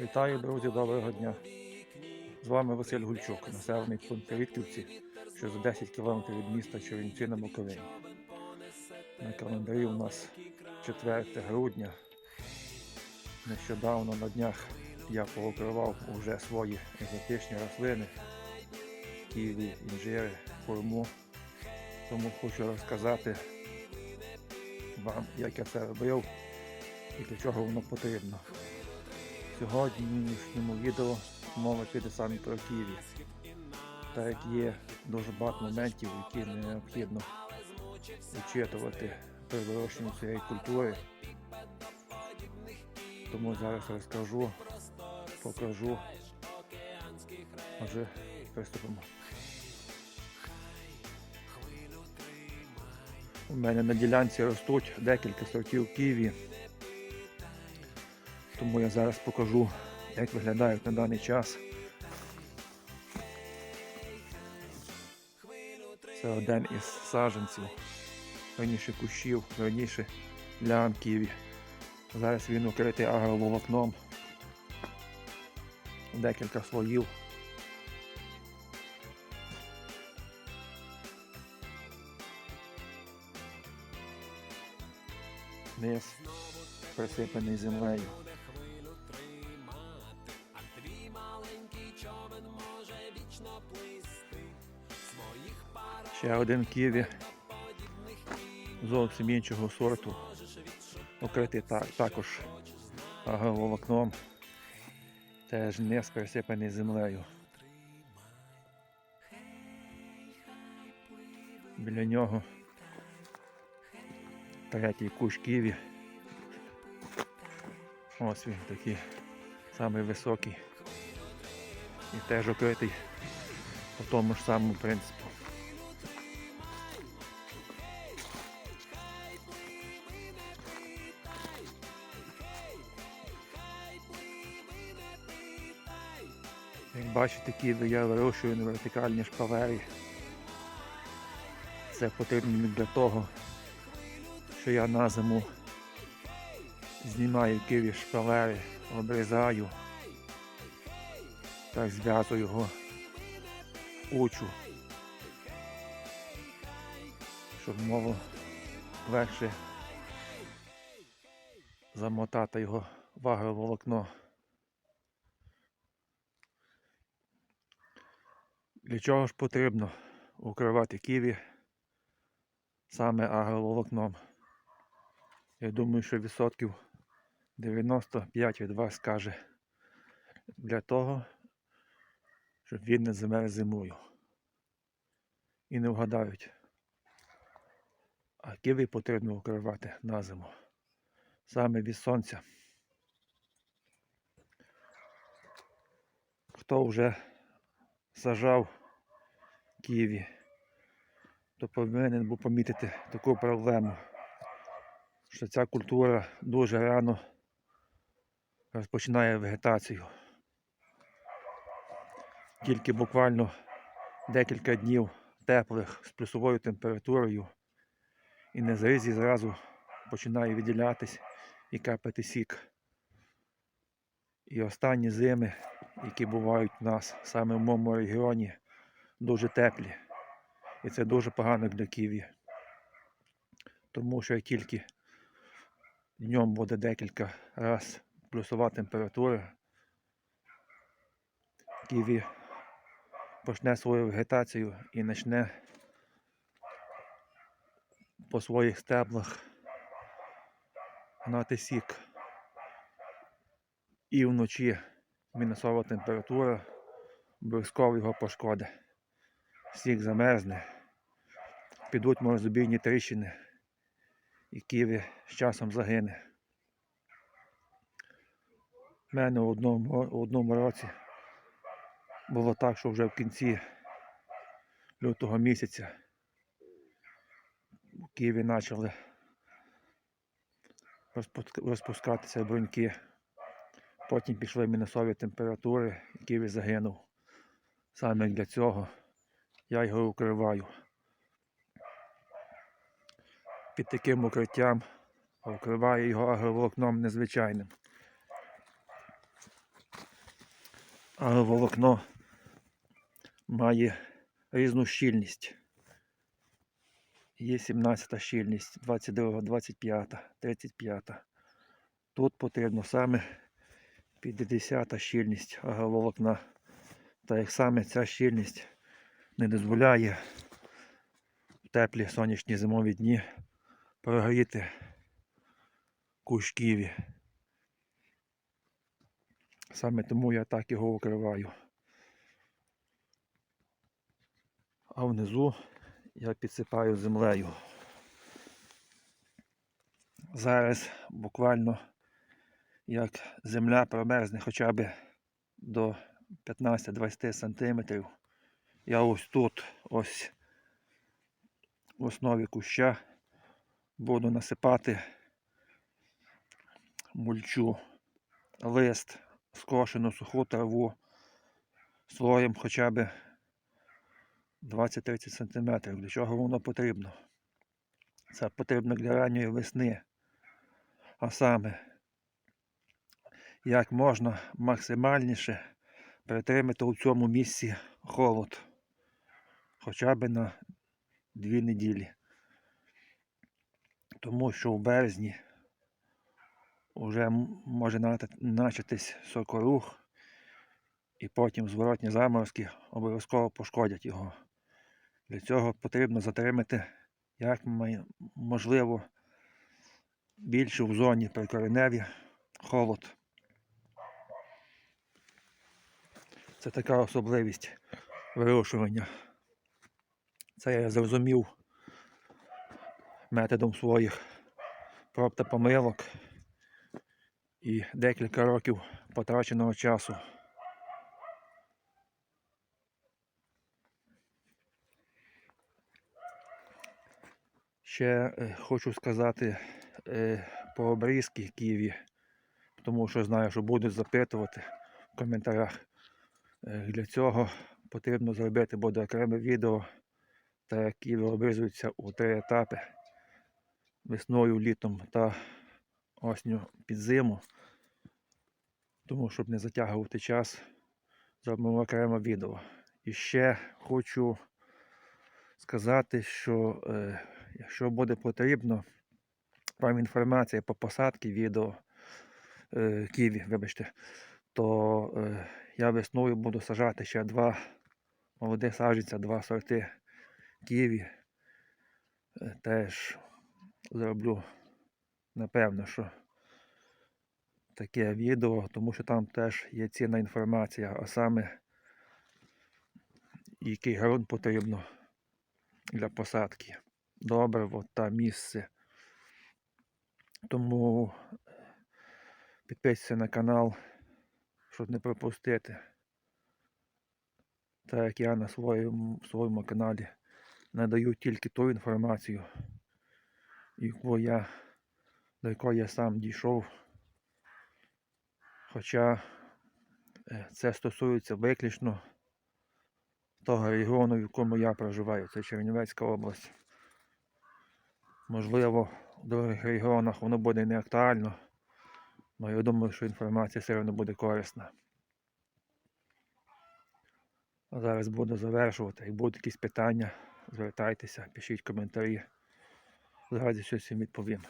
Вітаю, друзі, доброго дня. З вами Василь Гульчук, населений пункт Вітківці, що за 10 кілометрів від міста Чернівці на Буковині. На календарі у нас 4 грудня. Нещодавно на днях я поукривав уже свої екзотичні рослини, ківі, інжири, хурму. Тому хочу розказати вам, як я це робив і для чого воно потрібно. Сьогоднішньому відео мова піде саме про ківі. Так як є дуже багато моментів, які необхідно вчитувати при вирощенні цієї культури. Тому зараз розкажу, покажу. Отже, приступимо. У мене на ділянці ростуть декілька сортів ківі. Тому я зараз покажу, як виглядають на даний час. Це один із саджанців, раніше кущів, раніше лянків. Зараз він укритий агроволокном. Декілька слоїв. Низ присипаний землею. Ще один ківі зовсім іншого сорту. Укритий так, також агроволокном. Теж низ присипаний землею. Біля нього третій кущ ківі. Ось він такий самий високий. І теж укритий по тому ж самому принципу. Як бачите, ківи я вирощую на вертикальній шпалері. Це потрібно для того, що я на зиму знімаю киві шпалери, обрізаю, так зв'язую його кучу, щоб мову легше замотати його в агроволокно. Для чого ж потрібно укривати ківі саме агроволокном? Я думаю, що відсотків 95 від вас скаже для того, щоб він не замерз зимою. І не вгадають. А ківі потрібно укривати на зиму. Саме від сонця. Хто вже сажав ківі, то повинен був помітити таку проблему що ця культура дуже рано розпочинає вегетацію. Тільки буквально декілька днів теплих з плюсовою температурою і на зрізі зразу починає виділятись і капати сік. І останні зими, які бувають у нас саме в моєму регіоні, дуже теплі. І це дуже погано для ківі. Тому що як тільки Днем буде декілька раз плюсова температура. Ківі почне свою вегетацію і почне по своїх стеблах гнати сік. І вночі мінусова температура обов'язково його пошкодить. Сік замерзне, підуть морозобійні тріщини і ківі з часом загине. У мене в одному, в одному році було так, що вже в кінці лютого місяця в Києві почали розпускатися бруньки. Потім пішли мінусові температури, і Києві загинув. Саме для цього я його укриваю під таким укриттям, а вкриває його агроволокном незвичайним. але волокно має різну щільність. Є 17 щільність, 22, 25, 35. Тут потрібно саме 50 щільність агроволокна. Та як саме ця щільність не дозволяє в теплі сонячні зимові дні прогріти кущ. Саме тому я так його укриваю. А внизу я підсипаю землею. Зараз буквально як земля промерзне хоча б до 15-20 сантиметрів. Я ось тут, ось в основі куща буду насипати мульчу, лист, скошену суху траву слоєм хоча б 20-30 см. Для чого воно потрібно? Це потрібно для ранньої весни. А саме, як можна максимальніше перетримати у цьому місці холод. Хоча б на дві неділі. Тому що в березні вже може начатись сокорух, і потім зворотні заморозки обов'язково пошкодять його. Для цього потрібно затримати як можливо більше в зоні прикореневі холод. Це така особливість вирощування. Це я зрозумів методом своїх проб та помилок і декілька років потраченого часу. Ще е, хочу сказати е, по обрізки Києві, тому що знаю, що будуть запитувати в коментарях. Е, Для цього потрібно зробити буде окреме відео, та як ківі у три етапи весною, літом та осінню під зиму. Тому щоб не затягувати час, зробимо окреме відео. І ще хочу сказати, що е, якщо буде потрібно вам інформація по посадці відео е, ківі, вибачте, то е, я весною буду сажати ще два молодих саджанця, два сорти ківі. Е, теж зроблю, напевно, що таке відео, тому що там теж є цінна інформація, а саме який ґрунт потрібно для посадки. Добриво та місце. Тому підписуйся на канал, щоб не пропустити. Так як я на своєму, своєму каналі надаю тільки ту інформацію, яку я, до якої я сам дійшов. Хоча е, це стосується виключно того регіону, в якому я проживаю, це Чернівецька область. Можливо, в других регіонах воно буде не актуально, але я думаю, що інформація все одно буде корисна. Зараз буду завершувати. Як будуть якісь питання, звертайтеся, пишіть коментарі. З щось їм відповім.